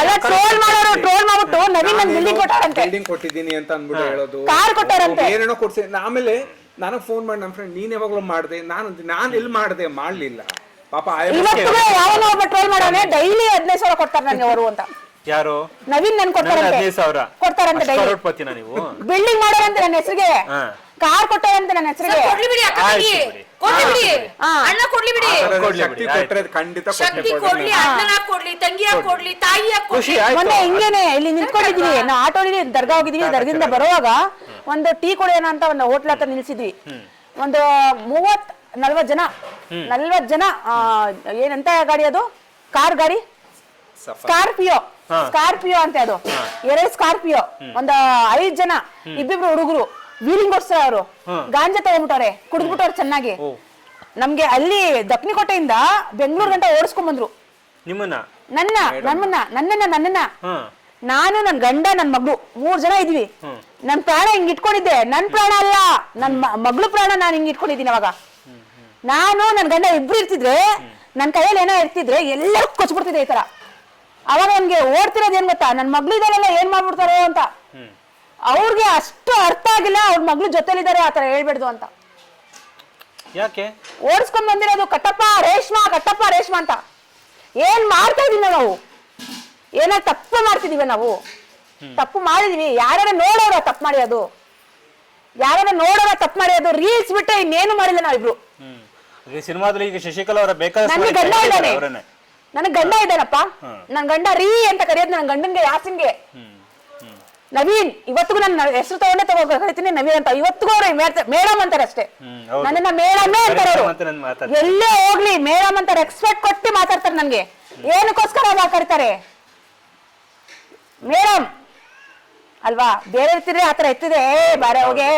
ಅಲ್ಲ ಟ್ರೋಲ್ ಮಾಡೋರು ಟ್ರೋಲ್ ಮಾಡ್ಬಿಟ್ಟು ನವೀನ್ ನನ್ ಬಿಲ್ಡಿಂಗ್ ಕೊಟ್ಟಾರಂತೆ. ಬಿಲ್ಡಿಂಗ್ ಕೊಟ್ಟಿದ್ದೀನಿ ಅಂತ ಅಂದ್ಬಿಟ್ಟು ಹೇಳೋದು. ಕಾರ್ ಕೊಟ್ಟಾರಂತೆ. ಏನೇನೋ ಕೊಡ್ಸಿ. ಆಮೇಲೆ ನನಗ್ ಫೋನ್ ಮಾಡಿ ನಮ್ಮ ಫ್ರೆಂಡ್ ನೀನ್ ಯಾವಾಗ್ಲೂ ಮಾಡ್ದೆ. ನಾನು ನಾನು ಎಲ್ಲಿ ಮಾಡ್ದೆ? ಮಾಡ್ಲಿಲ್ಲ. ಪಾಪ ಇವತ್ತು ಯಾವನೋ ಒಬ್ಬ ಟ್ರೋಲ್ ಮಾಡೋನೆ ಡೈಲಿ ಹದಿನೈದು ಸಾವಿರ ಕೊಡ್ತಾರೆ ನನಗೆ ಅವರು ಅಂತ. ಯಾರು? ನವೀನ್ ನನ್ ನನ್ನ ಕೊಡ್ತಾರಂತೆ. ಹದಿನೈದು ಸಾವಿರ. ಕೊಡ್ತಾರಂತೆ ಡೈಲಿ ಕರೋಡ್ಪತಿನ ನೀವು? ಬಿಲ್ಡಿಂಗ್ ಮಾಡೋರಂತೆ ನನ್ನ ಹೆಸರಿಗೆ. ಕಾರ್ ಕೊಟ್ಟಾರಂತೆ ನನ್ನ ಹೆಸರಿಗೆ. ಕೊಡ್ಲಿ ಬಿಡಿ ಅಕ್ಕ ಬಿಡಿ. ಕೊಡ್ಲಿ ಬಿಡಿ. ಅಣ್ಣ ಕೊಡ್ಲಿ ಬಿಡಿ. ಶಕ್ತಿ ಕೊಟ್ರೆ ಖಂಡಿತ ಶಕ್ತಿ ಕೊಡ್ಲಿ. ಅಣ್ಣನ ಕೊಡ್ಲಿ ತಂಗಿಯ ಕೊಡ್ಲಿ. ತಾಯಿಯ ಖುಷಿ ಕೊಡ್ಲಿ ಮೊನ್ನೆ ಹಿಂಗೇನೆ ಇಲ್ಲಿ ನಿಂತ್ಕೊಂಡಿದ್ವಿ ನಾವು ಆಟೋಲಿ ದರ್ಗಾ ಹೋಗಿದ್ವಿ ದರ್ಗಿಂದ ಬರುವಾಗ ಒಂದು ಟೀ ಕುಡಿಯೋಣ ಅಂತ ಒಂದು ಹೋಟ್ಲ್ ಹತ್ರ ನಿಲ್ಸಿದ್ವಿ. ಒಂದು ಮೂವತ್ ನಲ್ವತ್ ಜನ. ನಲ್ವತ್ ಜನ ಆ, ಏನಂತ ಗಾಡಿ ಅದು? ಕಾರ್ ಗಾಡಿ? ಸ್ಕಾರ್ಪಿಯೋ. ಸ್ಕಾರ್ಪಿಯೋ ಅಂತ ಅದು. ಎರಡು ಸ್ಕಾರ್ಪಿಯೋ. ಒಂದ್ ಐದ್ ಜನ. ಇಬ್ಬಿಬ್ರು ಹುಡುಗರು. ವೀಲಿಂಗ್ ಓಡಿಸ್ತಾರ ಅವರು. ಗಾಂಜಾ ತಗೊಂಡ್ಬಿಟ್ಟವ್ರೆ. ಕುಡಿದ್ಬಿಟ್ಟವ್ರು ಚೆನ್ನಾಗಿ. ನಮ್ಗೆ ಅಲ್ಲಿ ದಕ್ಷಿಣಕೋಟೆಯಿಂದ ಬೆಂಗಳೂರು ಗಂಟ ಓಡಿಸ್ಕೊಂಡ್ ಬಂದ್ರು. ನಿಮ್ಮನ್ನ? ನನ್ನ ನಮ್ಮನ್ನ ನನ್ನನ್ನ ನನ್ನನ್ನ. ನಾನು ನನ್ ಗಂಡ ನನ್ ಮಗಳು. ಮೂರ್ ಜನ ಇದ್ವಿ. ನನ್ ಪ್ರಾಣ ಹಿಂಗ್ ಇಟ್ಕೊಂಡಿದ್ದೆ. ನನ್ ಪ್ರಾಣ ಅಲ್ಲ. ನನ್ ಮಗಳು ಪ್ರಾಣ ನಾನು ಹಿಂಗ್ ಇಟ್ಕೊಂಡಿದ್ದೀನಿ ಅವಾಗ. ನಾನು ನನ್ ಗಂಡ ಇಬ್ರು ಇರ್ತಿದ್ರೆ ನನ್ ಕೈಯಲ್ಲಿ ಏನೋ ಇರ್ತಿದ್ರೆ ಎಲ್ಲರೂ ಕೊಚ್ಬಿಡ್ತಿದ್ದೆ ಈ ತರ. ಅವಾಗ ನನ್ಗೆ ಓಡ್ತಿರೋದು ಏನ್ ಗೊತ್ತಾ? ನನ್ ಮಗಳು ಇದಾರಲ್ಲ ಏನ್ ಮಾಡ್ಬಿಡ್ತಾರೋ ಅಂತ. ಅವ್ರಿಗೆ ಅಷ್ಟು ಅರ್ಥ ಆಗಿಲ್ಲ ಅವ್ರ ಮಗ್ಳು ಜೊತೆಲಿದ್ದಾರೆ ಆ ತರ ಹೇಳ್ಬಿಡ್ದು ಅಂತ. ಯಾಕೆ? ಓಡಿಸ್ಕೊಂಡ್ ಬಂದಿರೋದು ಕಟ್ಟಪ್ಪ ರೇಷ್ಮಾ ಕಟ್ಟಪ್ಪ ರೇಷ್ಮಾ ಅಂತ. ಏನ್ ಮಾಡ್ತಾ ಇದೀವಿ ನಾವು? ಏನೋ ತಪ್ಪು ಮಾಡ್ತಿದೀವಿ ನಾವು? ತಪ್ಪು ಮಾಡಿದೀವಿ. ಯಾರ್ಯಾರ ನೋಡೋರ ತಪ್ಪು ಮಾಡಿರೋದು ಯಾರ್ಯಾರ ನೋಡೋರ ತಪ್ಪು ಮಾಡಿರೋದು ರೀಲ್ಸ್ ಬಿಟ್ಟು ಇನ್ನೇನು ಮಾಡಿಲ್ಲ ನಾವಿಬ್ರು. ಸಿನಿಮಾದಲ್ಲಿ ಈಗ ಶಶಿಕಲಾ ಅವರ ಬೇಕಾದ ನನ್ಗೆ ಗಂಡ ಇದ್ದಾನೆ. ನನ್ ಗಂಡ ಇದ್ದಾನಪ್ಪ. ನನ್ ಗಂಡ ರೀ ಅಂತ ಕರೆಯೋದು ನನ್ ಗಂಡನ್ಗೆ ಯಾಸಿನ್ಗೆ ನವೀನ್ ಇವತ್ತಿಗೂ ನನ್ನ ಹೆಸರು ತಗೊಂಡೆ ತಗೋ ಕರಿತೀನಿ ನವೀನ್ ಅಂತ. ಇವತ್ತಿಗೂ ಅವ್ರು ಮೇಡಮ್ ಅಂತಾರೆ ಅಷ್ಟೇ. ನನ್ನನ್ನ ಮೇಡಮೇ ಅಂತಾರೆ ಅವರು. ಎಲ್ಲೇ ಹೋಗ್ಲಿ ಮೇಡಮ್ ಅಂತ ರೆಸ್ಪೆಕ್ಟ್ ಕೊಟ್ಟು ಮಾತಾಡ್ತಾರೆ ನನ್ಗೆ. ಏನಕ್ಕೋಸ್ಕರ ಅವಾಗ ಕರಿತಾರೆ? ಮೇಡಮ್ ಅಲ್ವಾ? ಬೇರೆ ಇರ್ತಿದ್ರೆ ಆತರ ಎತ್ತಿದೆ. ಏ ಬಾರೆ ಹೋಗೆ.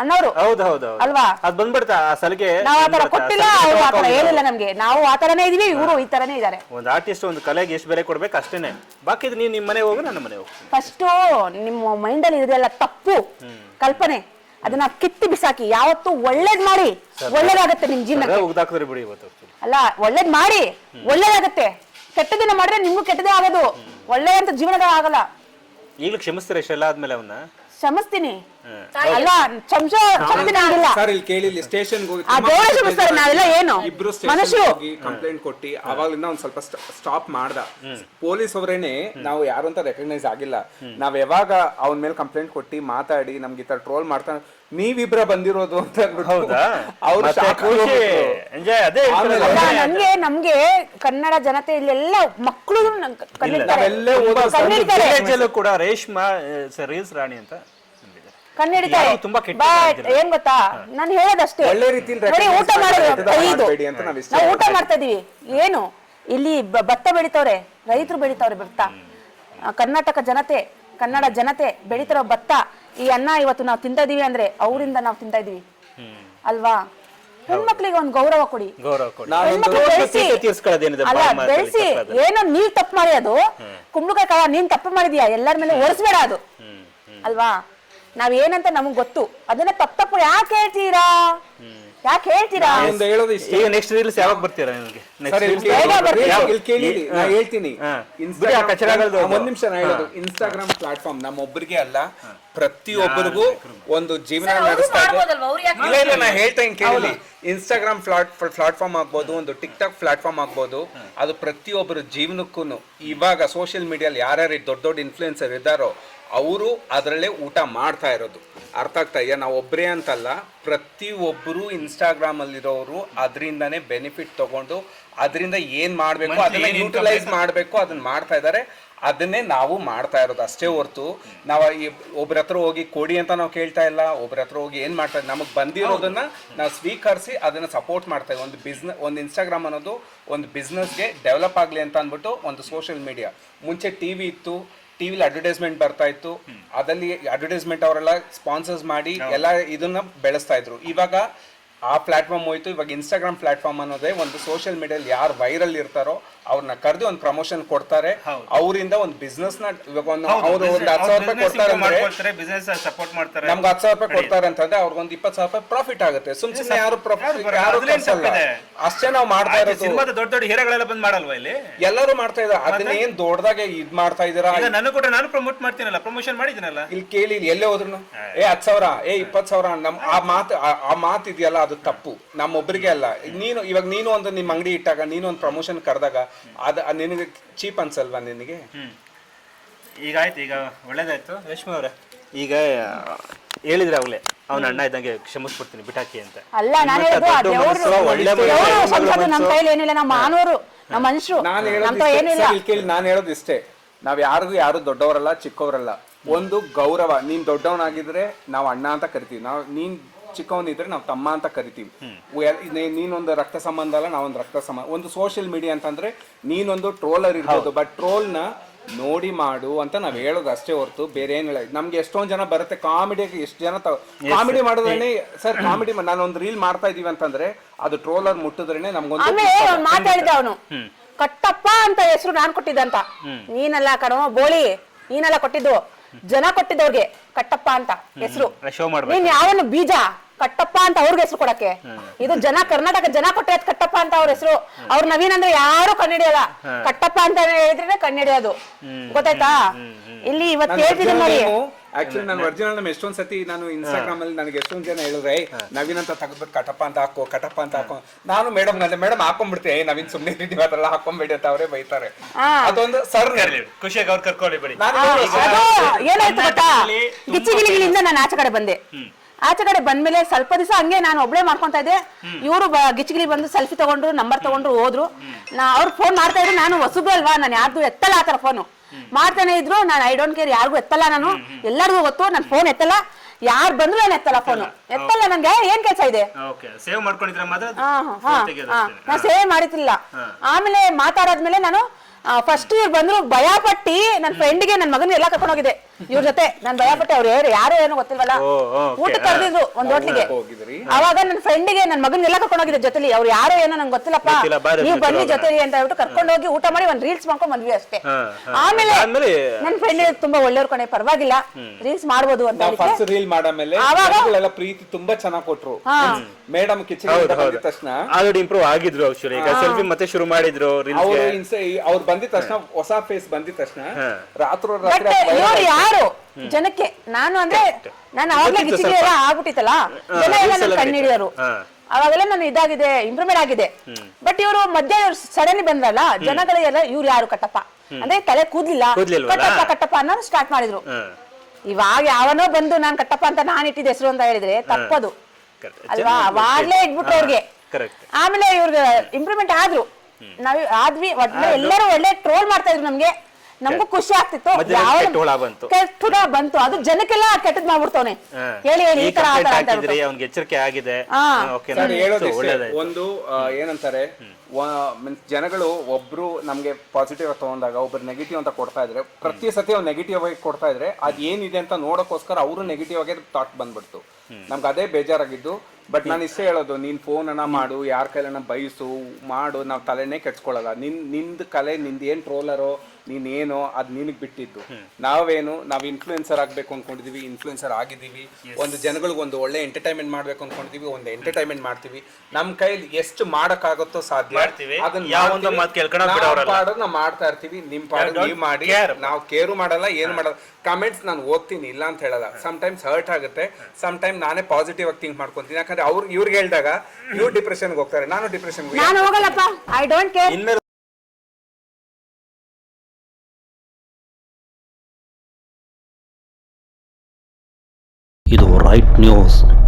ಅನ್ನೋರು. ಹೌದು ಹೌದು ಅಲ್ವಾ? ಅದ್ ಬಂದ್ಬಿಡ್ತಾ ಆ ಸಲಿಗೆ ನಾವು ಆತರ. ಕೊಟ್ಟಿಲ್ಲ ಸಲಿಗೆ ಅವ್ರು ಆತರ. ಹೇಳಿಲ್ಲ ನಮ್ಗೆ. ನಾವು ಆತರನೇ ಇದೀವಿ ಇವರು ಈ ತರನೇ ಇದಾರೆ. ಒಂದ್ ಆರ್ಟಿಸ್ಟ್ ಒಂದು ಕಲೆಗೆ ಎಷ್ಟು ಬೆಲೆ ಕೊಡ್ಬೇಕು ಅಷ್ಟೇನೆ. ಬಾಕಿ ನೀವು ನಿಮ್ ಮನೆ ಹೋಗು ನನ್ನ ಮನೆ ಹೋಗು. ಫಸ್ಟ್ ನಿಮ್ಮ ಮೈಂಡಲ್ಲಿ ಇದೆಲ್ಲ ತಪ್ಪು. ಕಲ್ಪನೆ. ಅದನ್ನ ಕಿತ್ತಿ ಬಿಸಾಕಿ ಯಾವತ್ತು ಒಳ್ಳೇದ್ ಮಾಡಿ ಒಳ್ಳೇದಾಗತ್ತೆ ನಿಮ್ ಜೀವನಕ್ಕೆ. ಉಗ್ದಾಕಿದ್ರೆ ಬಿಡಿ ಇವತ್ತು ಅಲ್ಲ ಒಳ್ಳೇದ್ ಮಾಡಿ ಒಳ್ಳೇದಾಗತ್ತೆ. ಕೆಟ್ಟದನ್ನ ಮಾಡಿದ್ರೆ ನಿಮ್ಗೂ ಕೆಟ್ಟದೇ ಆಗೋದು. ಒಳ್ಳೆದಂತ ಜೀವನದ ಆಗಲ್ಲ. ಈಗಲೂ ಕ್ಷಮಿಸ್ತಾರೆ ಇಷ್ಟೆಲ್ಲ ಆದ್ಮೇಲೆ ಅವನ್ನ ಕ್ಷಮಿಸ್ತೀನಿ. ಅಲ್ಲ ಚಮಚ ಕ್ಷಮಿಸ್ತೀನಿ ಆಗಿಲ್ಲ ಸರ್ ಇಲ್ಲಿ ಕೇಳಿ ಇಲ್ಲಿ ಸ್ಟೇಷನ್ ಹೋಗಿ ಆ ದೇವ್ರೇ ಕ್ಷಮಿಸ್ತಾರೆ, ನಾವೆಲ್ಲ ಏನು? ಇಬ್ರು ಮನುಷ್ಯರು. ಸ್ಟೇಷನ್ ಹೋಗಿ ಕಂಪ್ಲೇಂಟ್ ಕೊಟ್ಟಿ. ಅವಾಗ್ಲಿಂದ ಒಂದ್ ಸ್ವಲ್ಪ ಸ್ಟಾಪ್ ಮಾಡ್ದ. ಪೊಲೀಸ್ ಅವರೇನೆ ನಾವು ಯಾರು ಅಂತ ರೆಕಗ್ನೈಸ್ ಆಗಿಲ್ಲ. ನಾವ್ ಯಾವಾಗ ಅವನ ಮೇಲೆ ಕಂಪ್ಲೇಂಟ್ ಕೊಟ್ಟಿ ಮಾತಾಡಿ ನಮ್ಗೆ ಈ ತರ ಟ್ರೋಲ್ ಮಾಡ್ತಾ ನೀವಿಬ್ರ ಬಂದಿರೋದು ಅಂತ ಹೌದಾ? ಅವ್ರು ಮತ್ತೆ shock ಖುಷಿ. ಆಗ್ಬಿಟ್ರು. ಎಂಜಾಯ್ ಅದೇ ನಮಗೆ ಅಲ್ಲ ನನ್ಗೆ ನಮ್ಗೆ ಕನ್ನಡ ಜನತೆ ಇಲ್ಲೆಲ್ಲ ಮಕ್ಕಳು ಕಣ್ಣಿಡ್ತಾರೆ ನಾವೆಲ್ಲೇ ಓದೋ ಕಣ್ಣಿಡ್ತಾರೆ Village ಅಲ್ಲೂ ಕೂಡ ರೇಷ್ಮಾ ರೀಲ್ಸ್ ರಾಣಿ ಅಂತ. ಕಣ್ಣಿಡ್ತಾರೆ ಯಾರು ತುಂಬಾ ಕೆಟ್ಟ ಬಟ್ ಇದ್ದೀರಾ? ಏನ್ ಗೊತ್ತಾ? ನಾನು ಹೇಳೋದಷ್ಟೇ. ಒಳ್ಳೆ ರೀತಿಲಿ ನೋಡಿ recognize ಊಟ ಮಾಡಿ ಮಾಡೋದು ಕೆಟ್ಟದಾಗಿ ಇದು ಮಾಡ್ಬೇಡಿ ಅಂತ ನಾವ್ ಇಷ್ಟ ನಾವು ಊಟ ಮಾಡ್ತಾ ಇದೀವಿ. ಏನು? ಇಲ್ಲಿ ಬ- ಭತ್ತ ಬೆಳಿತವ್ರೆ ರೈತರು ಬೆಳಿತವ್ರೆ ಭತ್ತ. ಆ, ಕರ್ನಾಟಕ ಜನತೆ ಕನ್ನಡ ಜನತೆ ಬೆಳಿತಿರೋ ಭತ್ತ ಈ ಅನ್ನ ಇವತ್ತು ನಾವು ತಿಂತಾ ಇದೀವಿ ಅಂದ್ರೆ ಅವರಿಂದ ನಾವು ತಿಂತಾ ಇದೀವಿ. ಅಲ್ವಾ? ಹೆಣ್ಮಕ್ಳಿಗೆ ಒಂದು ಗೌರವ ಕೊಡಿ. ಗೌರವ ಕೊಡಿ. ನಾನೊಂದು ಹೆಣ್ಮಕ್ಳು ಬೆಳೆಸಿ. ಪ್ರೀತಿ ತೀರ್ಸ್ಕೊಳ್ಳೋದೇನಿದೆ ಅಲ್ಲ ಬಾಯಿ ಮಾತಲ್ಲಿ ಬೆಳೆಸಿ. ತಪ್ಪದು. ಏನೋ ನೀವ್ ತಪ್ಪು ಮಾಡಿ ಅದು. ಕುಂಬಳಕಾಯಿ ಕವ ನೀನ್ ತಪ್ಪು ಮಾಡಿದ್ಯಾ? ಎಲ್ಲರ ಮೇಲೆ ಒರೆಸ್ಬೇಡ ಅದು. ಹ್ಮ್. ಹ್ಮ್. ಅಲ್ವಾ? ನಾವ್ ಏನಂತ ನಮ್ಗ್ ಗೊತ್ತು. ಅದನ್ನ ತಪ್ಪು ತಪ್ಪು ಯಾಕೆ ಹೇಳ್ತೀರಾ? ಯಾಕೆ ಹೇಳ್ತೀರಾ? ಒಂದು ಹೇಳೋದು ಇಷ್ಟ. ಈಗ ನೆಕ್ಸ್ಟ್ ರೀಲ್ಸ್ ಯಾವಾಗ ಬರ್ತೀರಾ ನಿಮಗೆ? ಸರ್ ಇಲ್ಲಿ ನೆಕ್ಸ್ಟ್ ಕೇಳಿ, ಬೇಗ ಬರ್ತೀವಿ. ಇಲ್ಲಿ- ಇಲ್ಲಿ ಕೇಳಿ ನಾ ಹೇಳ್ತೀನಿ. ಹಾ. ಬಿಡಿ, ಆ ಒಂದ್ ನಿಮಿಷ ನಾ ಹೇಳೋದು. ಇನ್ಸ್ಟಾಗ್ರಾಮ್ ಪ್ಲಾಟ್ಫಾರ್ಮ್ ನಮ್ಮೊಬ್ಬರಿಗೆ ಅಲ್ಲ ಪ್ರತಿಯೊಬ್ಬರಿಗೂ ಒಂದು ಜೀವನ ಸರ್, ಅವ್ರು ನಡೆಸ್ತಾ ಇದೆ. ಮಾಡ್ಬೋದಲ್ವಾ? ಅವ್ರು ಯಾಕೆ ಇಲ್ಲ ಇಲ್ಲ ನಾ ಹೇಳ್ತಾ ಕೇಳಿ. ಇನ್ಸ್ಟಾಗ್ರಾಮ್ ಫ್ಲಾಟ್ ಪ್ಲಾಟ್ಫಾರ್ಮ್ ಆಗ್ಬೋದು ಒಂದು ಟಿಕ್ ಟಾಕ್ ಪ್ಲಾಟ್ಫಾರ್ಮ್ ಆಗ್ಬೋದು ಅದು ಪ್ರತಿಯೊಬ್ಬರ ಜೀವನಕ್ಕೂ ಇವಾಗ ಸೋಷಿಯಲ್ ಮೀಡಿಯಲ್ಲಿ ಯಾರ್ಯಾರು ದೊಡ್ಡ ದೊಡ್ಡ ಇನ್ಫ್ಲೂಯೆನ್ಸರ್ ಇದ್ದಾರೋ ಅವರು ಅದರಲ್ಲೇ ಊಟ ಮಾಡ್ತಾ ಇರೋದು. ಅರ್ಥ ಆಗ್ತಾ ಇದೆಯಾ? ನಾವು ಒಬ್ಬರೇ ಅಂತಲ್ಲ ಪ್ರತಿಯೊಬ್ಬರು ಇನ್ಸ್ಟಾಗ್ರಾಮ್ ಅಲ್ಲಿರೋರು ಅದರಿಂದನೇ ಬೆನಿಫಿಟ್ ತಗೊಂಡು ಅದರಿಂದ ಏನು ಮಾಡಬೇಕು ಅದನ್ನ ಯೂಟಿಲೈಸ್ ಮಾಡಬೇಕು ಅದನ್ನ ಮಾಡ್ತಾ ಇದ್ದಾರೆ ಅದನ್ನೇ ನಾವು ಮಾಡ್ತಾ ಇರೋದು ಅಷ್ಟೇ ಹೊರತು. ನಾವು ಈ ಒಬ್ರ ಹತ್ರ ಹೋಗಿ ಕೊಡಿ ಅಂತ ನಾವು ಕೇಳ್ತಾ ಇಲ್ಲ. ಒಬ್ರ ಹತ್ರ ಹೋಗಿ ಏನು ಮಾಡ್ತಾ ನಮಗೆ ಬಂದಿರೋದನ್ನ ನಾವು ಸ್ವೀಕರಿಸಿ ಅದನ್ನು ಸಪೋರ್ಟ್ ಮಾಡ್ತಾ ಇದ್ದೀವಿ ಒಂದು ಬಿಸ್ನೆ ಒಂದು ಇನ್ಸ್ಟಾಗ್ರಾಮ್ ಅನ್ನೋದು ಒಂದು ಬಿಸ್ನೆಸ್ಗೆ ಡೆವಲಪ್ ಆಗಲಿ ಅಂತ ಅಂದ್ಬಿಟ್ಟು ಒಂದು ಸೋಷಿಯಲ್ ಮೀಡಿಯಾ ಮುಂಚೆ ಟಿ ವಿ ಇತ್ತು. ಟಿವಿಲಿ ಅಡ್ವರ್ಟೈಸ್ಮೆಂಟ್ ಬರ್ತಾ ಇತ್ತು. ಅದಲ್ಲಿ ಅಡ್ವರ್ಟೈಸ್ಮೆಂಟ್ ಅವರೆಲ್ಲ ಸ್ಪಾನ್ಸರ್ಸ್ ಮಾಡಿ ಎಲ್ಲ ಇದನ್ನ ಬೆಳೆಸ್ತಾ ಇದ್ರು. ಇವಾಗ ಆ ಪ್ಲಾಟ್ಫಾರ್ಮ್ ಹೋಯ್ತು. ಇವಾಗ ಇನ್ಸ್ಟಾಗ್ರಾಮ್ ಪ್ಲಾಟ್ಫಾರ್ಮ್ ಅನ್ನೋದೇ ಒಂದು ಸೋಷಿಯಲ್ ಮೀಡಿಯಲ್ಲಿ ಯಾರು ವೈರಲ್ ಇರ್ತಾರೋ ಅವ್ರನ್ನ ಕರೆದು ಒಂದು ಪ್ರಮೋಷನ್ ಕೊಡ್ತಾರೆ. ಅವರಿಂದ ಒಂದು ಬಿಸ್ನೆಸ್ನ ಇವಾಗ ಒಂದು ಅವರು ಒಂದು ಹತ್ತು ಸಾವಿರ ರೂಪಾಯಿ ಕೊಡ್ತಾರೆ ಅಂದ್ರೆ ಸಪೋರ್ಟ್ ಮಾಡ್ತಾರೆ. ನಮ್ಗೆ ಹತ್ತು ಸಾವಿರ ರೂಪಾಯಿ ಕೊಡ್ತಾರೆ ಅಂತಂದ್ರೆ ಅವ್ರಿಗೆ ಒಂದು ಇಪ್ಪತ್ತು ಸಾವಿರ ರೂಪಾಯಿ ಪ್ರಾಫಿಟ್ ಆಗುತ್ತೆ. ಸುಮ್ ಸುಮ್ಮನೆ ಯಾರು ಪ್ರಾಫಿಟ್ ಯಾರು ಅಷ್ಟೇ ನಾವು ಮಾಡ್ತಾ ಇರೋದು. ದೊಡ್ಡ ದೊಡ್ಡ ಹೀರೋಗಳೆಲ್ಲ ಬಂದ್ ಮಾಡಲ್ವಾ ಇಲ್ಲಿ? ಎಲ್ಲರೂ ಮಾಡ್ತಾ ಇದ್ದಾರೆ. ಅದನ್ನ ಏನ್ ದೊಡ್ಡದಾಗೆ ಇದ್ ಮಾಡ್ತಾ ಇದೀರಾ ನಾನು ಕೂಡ ನಾನು ಪ್ರಮೋಟ್ ಮಾಡ್ತೀನಲ್ಲ ಪ್ರಮೋಷನ್ ಮಾಡಿದ್ದೀನಲ್ಲ? ಇಲ್ಲಿ ಕೇಳಿ ಇಲ್ಲಿ ಎಲ್ಲೇ ಹೋದ್ರು ಏ ಹತ್ತು ಸಾವಿರ ಏ ಇಪ್ಪತ್ತು ಸಾವಿರ ನಮ್ ಆ ಮಾತು ಆ- ಆ ಮಾತು ಇದೆಯಲ್ಲ ಅದು ತಪ್ಪು. ನಮ್ಮೊಬ್ಬರಿಗೆ ಅಲ್ಲ. ನೀನು ಇವಾಗ ನೀನು ಒಂದು ನಿಮ್ಮ ಅಂಗಡಿ ಇಟ್ಟಾಗ ನೀನು ಒಂದು ಪ್ರಮೋಷನ್ ಕರೆದಾಗ ಅದು ನಿನಗೆ ಚೀಪ್ ಅನ್ಸಲ್ವಾ ನಿನಗೆ? ಈಗ ಆಯ್ತು ಈಗ ಒಳ್ಳೇದಾಯ್ತು. ರೇಷ್ಮೆ ಅವರೇ. ಈಗ ಹೇಳಿದ್ರೆ ಅವಳೆ. ಅವನ ಅಣ್ಣ ಇದ್ದಂಗೆ ಕ್ಷಮಿಸ್ಬಿಡ್ತೀನಿ ಬಿಟಾಕಿ ಅಂತ. ಅಲ್ಲ ನಾನು ಹೇಳೋದು ಆ ದೇವ್ರು ಒಳ್ಳೆ ನಮ್ಮ. ಕೈಲಿ ಏನಿಲ್ಲ ನಮ್ಮ ಮಾನವರು ನಮ್ಮ ಮನುಷ್ಯರು. ನಾನು ಹೇಳೋದು ಇಷ್ಟೇ. ಏನಿಲ್ಲ ಸರ್, ಇಲ್ಲಿ ಕೇಳಿ ನಾನು ಹೇಳೋದು ಇಷ್ಟೇ. ನಾವ್ ಯಾರಿಗೂ ಯಾರು ದೊಡ್ಡವರಲ್ಲ ಚಿಕ್ಕವರಲ್ಲ. ಒಂದು ಗೌರವ. ನೀನ್ ದೊಡ್ಡವನಾಗಿದ್ರೆ ನಾವು ಅಣ್ಣ ಅಂತ ಕರಿತೀವಿ. ನಾವು ನೀನ್ ಚಿಕ್ಕವನಿದ್ರೆ ನಾವು ತಮ್ಮ ಅಂತ ಕರಿತೀವಿ. ನೀನೊಂದು ರಕ್ತ ಸಂಬಂಧ ಅಲ್ಲ ನಾವೊಂದು ರಕ್ತ ಸಂಬಂಧ ಒಂದು ಸೋಷಿಯಲ್ ಮೀಡಿಯಾ ಅಂತಂದ್ರೆ ನೀನೊಂದು ಟ್ರೋಲರ್ ಇರ್ಬೋದು ಬಟ್ ಟ್ರೋಲ್ನ ನೋಡಿ ಮಾಡು ಅಂತ ನಾವ್ ಹೇಳೋದು ಅಷ್ಟೇ ಹೊರತು ಬೇರೆ ಏನಿಲ್ಲ ನಮ್ಗೆ ಎಷ್ಟೊಂದ್ ಜನ ಬರುತ್ತೆ ಕಾಮಿಡಿಗೆ ಎಷ್ಟು ಜನ ಕಾಮಿಡಿ ಮಾಡಿದ್ರೆ ಸರ್ ಕಾಮಿಡಿ ನಾನು ಒಂದು ರೀಲ್ ಮಾಡ್ತಾ ಇದೀವಿ ಅಂತಂದ್ರೆ ಅದು ಟ್ರೋಲರ್ ಮುಟ್ಟಿದ್ರೆ ನಮ್ಗೊಂದು ಆಮೇಲೆ ಮಾತಾಡಿದ ಅವನು ಕಟ್ಟಪ್ಪ ಅಂತ ಹೆಸರು ನಾನ್ ಕೊಟ್ಟಿದ್ದಂತ ನೀನಲ್ಲ ಕಣೋ ಬೋಳಿ ನೀನಲ್ಲ ಕೊಟ್ಟಿದ್ದು. ಜನ ಕೊಟ್ಟಿದ್ದವ್ರಿಗೆ. ಕಟ್ಟಪ್ಪ ಅಂತ ಹೆಸರು. ಶೋ ಮಾಡ್ಬೇಕು. ನೀನ್ ಯಾವನು ಬೀಜ ಕಟ್ಟಪ್ಪ ಅಂತ ಅವ್ರಿಗೆ ಹೆಸರು ಕೊಡಕ್ಕೆ. ಇದು ಜನ ಕರ್ನಾಟಕ ಜನ ಕೊಟ್ಟಿರೋದು ಕಟ್ಟಪ್ಪ ಅಂತ ಅವ್ರ ಹೆಸರು. ಅವ್ರ ನವೀನ್ ಅಂದ್ರೆ ಯಾರು ಕನ್ನಡಿಯಲ್ಲ ಕಟ್ಟಪ್ಪ ಅಂತ ಹೇಳಿದ್ರೆ ಕನ್ನಡಿಯೋದು ಗೊತ್ತಾಯ್ತಾ? ಇಲ್ಲಿ ಇವತ್ತು ಹೇಳ್ತಿದ್ದೀನಿ ನೋಡಿ. ಆಕ್ಚುಲಿ ನಾನು ಒರಿಜಿನಲ್ ನಮ್ಮ ಎಷ್ಟೊಂದು ಸತಿ ನಾನು ಇನ್ಸ್ಟಾಗ್ರಾಮ್ ಅಲ್ಲಿ ನನಗೆ ಎಷ್ಟೊಂದು ಜನ ಹೇಳಿದ್ರೆ "ಏಯ್, ನವೀನ್ ಅಂತ ತೆಗೆದ್ಬಿಟ್ಟು ಕಟಪ್ಪ ಅಂತ ಹಾಕೋ ಕಟಪ್ಪ ಅಂತ ಹಾಕೋ. ನಾನು ಮೇಡಮ್ ಅಂದ್ರೆ ಮೇಡಮ್ ಹಾಕೊಂಡ್ಬಿಡ್ತೀನಿ ಏ ನವೀನ್ ಸುಮ್ಮನೆ ಇದ್ದೀವಿ ಅದೆಲ್ಲ ಹಾಕೊಂಬೇಡಿ ಅಂತ ಅವರೇ ಬೈತಾರೆ. ಅದೊಂದು ಸರ್ ಖುಷಿಯಾಗಿ ಅವ್ರು ಕರ್ಕೊಳ್ಳಿ ಬಿಡಿ. ಏನಾಯ್ತು ಗೊತ್ತಾ? ನಾನು ಆಚೆ ಕಡೆ ಬಂದೆ. ಆಚೆ ಕಡೆ ಬಂದ್ಮೇಲೆ ಸ್ವಲ್ಪ ದಿವಸ ಹಂಗೆ ನಾನು ಒಬ್ಳೆ ಮಾಡ್ಕೊತಾ ಇದ್ದೆ. ಇವರು ಗಿಚ್ಚಿಗಿಲಿ ಬಂದು ಸೆಲ್ಫಿ ತಗೊಂಡ್ರು ನಂಬರ್ ತಗೊಂಡ್ರು ಹೋದ್ರು. ನಾ ಅವ್ರು ಫೋನ್ ಮಾಡ್ತಾ ಇದ್ರು ನಾನು ಹೊಸಬೇ ಅಲ್ವಾ? ನಾನು ಯಾರ್ದು ಎತ್ತಲ್ಲ ಆತರ ತರ ಫೋನು ಮಾಡ್ತಾನೆ ಇದ್ರು ನಾನು ಐ ಡೋಂಟ್ ಕೇರ್ ಯಾರಿಗೂ ಎತ್ತಲ್ಲ ನಾನು. ಎಲ್ಲರಿಗೂ ಗೊತ್ತು ನನ್ನ ಫೋನ್ ಎತ್ತಲ್ಲ. ಯಾರು ಬಂದ್ರು ನಾನು ಎತ್ತಲ್ಲ ಫೋನು ಎತ್ತಲ್ಲ. ನನ್ಗೆ ಏನ್ ಕೆಲಸ ಇದೆ? ಸೇವ್. ನಾ ಸೇವ್ ಮಾಡಿತಿಲ್ಲ ಆಮೇಲೆ ಮಾತಾಡಾದ್ಮೇಲೆ ನಾನು ಫಸ್ಟ್ ಇವ್ರು ಬಂದ್ರು ಭಯ ಪಟ್ಟಿ ನನ್ನ ಫ್ರೆಂಡ್ಗೆ ನನ್ನ ಮಗನ ಎಲ್ಲ ಕರ್ಕೊಂಡು ಹೋಗಿದ್ದೆ. ಇವ್ರ ಜೊತೆ ನಾನು ಭಯಪಟ್ಟೆ ಅವ್ರು ಯಾರು ಯಾರು ಏನೋ ಗೊತ್ತಿಲ್ವಲ್ಲ? ಓ. ಊಟ ಕರೆದಿದ್ರು ಒಂದ್ ಹೋಟ್ಲಿಗೆ. ಹೋಗಿದ್ರಿ. ಅವಾಗ ನನ್ನ ಫ್ರೆಂಡಿಗೆ ನನ್ನ ಮಗನ್ ಎಲ್ಲ ಕರ್ಕೊಂಡು ಹೋಗಿದ್ದೆ ಜೊತೆಲಿ. ಅವ್ರು ಯಾರು ಏನೋ ನಂಗೆ ಗೊತ್ತಿಲ್ಲಪ್ಪ. ಗೊತ್ತಿಲ್ಲ, ಬಾ, ನೀವು ಬನ್ನಿ ಜೊತೆ ಜೊತೆಲಿ ಅಂತ ಹೇಳ್ಬಿಟ್ಟು ಕರ್ಕೊಂಡು ಹೋಗಿ ಊಟ ಮಾಡಿ ಒಂದ್ ರೀಲ್ಸ್ ಮಾಡ್ಕೊಂಡ್ ಬಂದ್ವಿ ಅಷ್ಟೇ. ಹಾ, ಹಾ. ಆಮೇಲೆ ಆಮೇಲೆ ನನ್ನ ಫ್ರೆಂಡ್ ತುಂಬಾ ಒಳ್ಳೆಯವ್ರ ಕಣೆ ಪರವಾಗಿಲ್ಲ. ರೀಲ್ಸ್ ಮಾಡ್ಬೋದು ಅಂತ ನಾವು ಫಸ್ಟ್ ರೀಲ್ ಮಾಡಾಮೇಲೆ ಆವಾಗ- ಜನಗಳೆಲ್ಲ ಪ್ರೀತಿ ತುಂಬಾ ಚೆನ್ನಾಗಿ ಕೊಟ್ರು. ಮೇಡಮ್ ಕಿಚನ್ ಹೌದು ಹೌದು. ಬಂದಿದ ತಕ್ಷಣ. ಆಲ್ರೆಡಿ ಇಂಪ್ರೂವ್ ಆಗಿದ್ರು ಆಕ್ಚುಲಿ ಈಗ ಸೆಲ್ಫಿ ಮತ್ತೆ ಶುರು ಮಾಡಿದ್ರು ಅವರು ಇನ್ಸ ಅವ್ರು ಬಂದಿದ ತಕ್ಷಣ ಹೊಸ ಫೇಸ್ ಬಂದಿದ ತಕ್ಷಣ. ರಾತ್ರೋ ಬಟ್ ರಾತ್ರಿ ಇವ್ರು ಯಾರು ಜನಕ್ಕೆ ನಾನು ಅಂದ್ರೆ ನಾನು ಅವಾಗಲೇ ಎಲ್ಲ ಆಗ್ಬಿಟ್ಟಿತ್ತಲ್ಲ? ಜನ ಎಲ್ಲ ನನ್ನ ಕಣ್ಣಿಡಿಯೋರು ಅವಾಗೆಲ್ಲ ನಾನು ಇದಾಗಿದೆ ಇಂಪ್ರೂವ್ಮೆಂಟ್ ಆಗಿದೆ. ಬಟ್ ಇವರು ಮಧ್ಯ ಸಡನ್ ಬಂದ್ರಲ್ಲ ಜನಗಳಿಗೆಲ್ಲ ಇವ್ರು ಯಾರು ಕಟ್ಟಪ್ಪ? ಅಂದ್ರೆ ತಲೆ ಕೂದ್ಲಿಲ್ಲ. ಕಟ್ಟಪ್ಪ ಕಟ್ಟಪ್ಪ ಅನ್ನೋದು ಸ್ಟಾರ್ಟ್ ಮಾಡಿದ್ರು. ಇವಾಗ ಯಾವನೋ ಬಂದು ನಾನ್ ಕಟ್ಟಪ್ಪ ಅಂತ ನಾನ್ ಇಟ್ಟಿದ್ದ ಹೆಸರು ಅಂತ ಹೇಳಿದ್ರೆ ತಪ್ಪದು. ಅಲ್ವಾ? ಅವಾಗ್ಲೇ ಇಟ್ಬಿಟ್ರು ಅವ್ರಿಗೆ. ಆಮೇಲೆ ಇವ್ರಿಗೆ ಇಂಪ್ರೂವ್ಮೆಂಟ್ ಆದ್ರು ನಾವ್ ಆದ್ವಿ ಒಟ್ನಲ್ಲಿ ಎಲ್ಲರೂ ಒಳ್ಳೆ ಟ್ರೋಲ್ ಮಾಡ್ತಾ ಇದ್ರು ನಮ್ಗೆ. ನಮಗೂ ಖುಷಿ ಆಗ್ತಿತ್ತು. ಕೆಟ್ಟ ಹುಳ ಬಂತು. ಕೆಟ್ಟ ಹುಳ ಬಂತು. ಅದು ಜನಕ್ಕೆಲ್ಲ ಕೆಟ್ಟದ್ ಮಾಡ್ಬಿಡ್ತವನೆ. ಹೇಳಿ ಹೇಳಿ ಈ ತರ ಆ ತರ ಅಂತ ಹಾಕಿದ್ರಿ ಹೇಳ್ಬಿಟ್ಟು. ಅವ್ನಿಗೆ ಎಚ್ಚರಿಕೆ ಆಗಿದೆ. ಹಾ. ಓಕೆ ಸರ್ ಹೇಳೋದು ಒಳ್ಳೇದಾಯ್ತು. ಒಂದು ಆ, ಏನಂತಾರೆ ಮೀನ್ಸ್ ಜನಗಳು ಒಬ್ರು ನಮ್ಗೆ ಪಾಸಿಟಿವ್ ತಗೊಂಡಾಗ ಒಬ್ರು ನೆಗೆಟಿವ್ ಅಂತ ಕೊಡ್ತಾ ಇದ್ರೆ ಪ್ರತಿ ಸತಿ ಅವ್ರು ನೆಗೆಟಿವ್ ಆಗಿ ಕೊಡ್ತಾ ಇದ್ರೆ ಅದ್ ಏನಿದೆ ಅಂತ ನೋಡೋಕ್ಕೋಸ್ಕರ ಅವರು ನೆಗೆಟಿವ್ ಆಗಿ ಥಾಟ್ ಬಂದ್ಬಿಡ್ತು. ನಮ್ಗೆ ಅದೇ ಬೇಜಾರಾಗಿದ್ದು. ಬಟ್ ನಾನು ಇಷ್ಟೇ ಹೇಳೋದು ನೀನ್ ಫೋನ್ ಅನ್ನ ಮಾಡು ಯಾರ ಕೈಲನ್ನ ಬಯಸು ಮಾಡು ನಾವು ತಲೆನೇ ಕೆಡ್ಸ್ಕೊಳ್ಳಲ್ಲ ನಿನ್ ನಿಂದ್ ಕಲೆ ನಿಂದ ಏನ್ ಟ್ರೋಲರೋ ನೀನ್ ಅದು ನಿನಗೆ ಬಿಟ್ಟಿದ್ದು. ನಾವೇನು ನಾವು ಇನ್ಫ್ಲೂಯೆನ್ಸರ್ ಆಗಬೇಕು ಅಂದ್ಕೊಂಡಿದ್ದೀವಿ ಇನ್ಫ್ಲೂಯೆನ್ಸರ್ ಆಗಿದ್ದೀವಿ ಒಂದು ಜನಗಳಿಗೆ ಒಂದು ಒಳ್ಳೆ ಎಂಟರ್ಟೈನ್ಮೆಂಟ್ ಮಾಡಬೇಕು ಅಂದ್ಕೊಂಡಿದ್ದೀವಿ ಒಂದು ಎಂಟರ್ಟೈನ್ಮೆಂಟ್ ಮಾಡ್ತೀವಿ. ನಮ್ಮ ಕೈಲಿ ಎಷ್ಟು ಮಾಡೋಕ್ಕಾಗುತ್ತೋ ಸಾಧ್ಯ. ಮಾಡ್ತೀವಿ. ಅದನ್ನ ಮಾಡ್ತಾ ಇರ್ತೀವಿ. ನಿಮ್ಮ ಪಾಡು ನೀವು ಮಾಡಿ. ನಾವು ಕೇರು ಮಾಡಲ್ಲ ಏನು ಮಾಡಲ್ಲ. ಕಮೆಂಟ್ಸ್ ನಾನು ಓದ್ತೀನಿ ಇಲ್ಲ ಅಂತ ಹೇಳಲ್ಲ. ಸಮ್ ಟೈಮ್ಸ್ ಹರ್ಟ್ ಆಗುತ್ತೆ. ಸಮ್ ಟೈಮ್ ನಾನೇ ಪಾಸಿಟಿವ್ ಆಗಿ ಥಿಂಕ್ ಮಾಡ್ಕೊಂತೀನಿ. ಯಾಕಂದ್ರೆ ಅವ್ರು ಇವ್ರಿಗೆ ಹೇಳಿದಾಗ ಇವ್ರು ಡಿಪ್ರೆಷನ್ಗೆ ಹೋಗ್ತಾರೆ. ನಾನು ಡಿಪ್ರೆಷನ್ ನಾನು ಹೋಗಲ್ಲಪ್ಪ. I don't care house.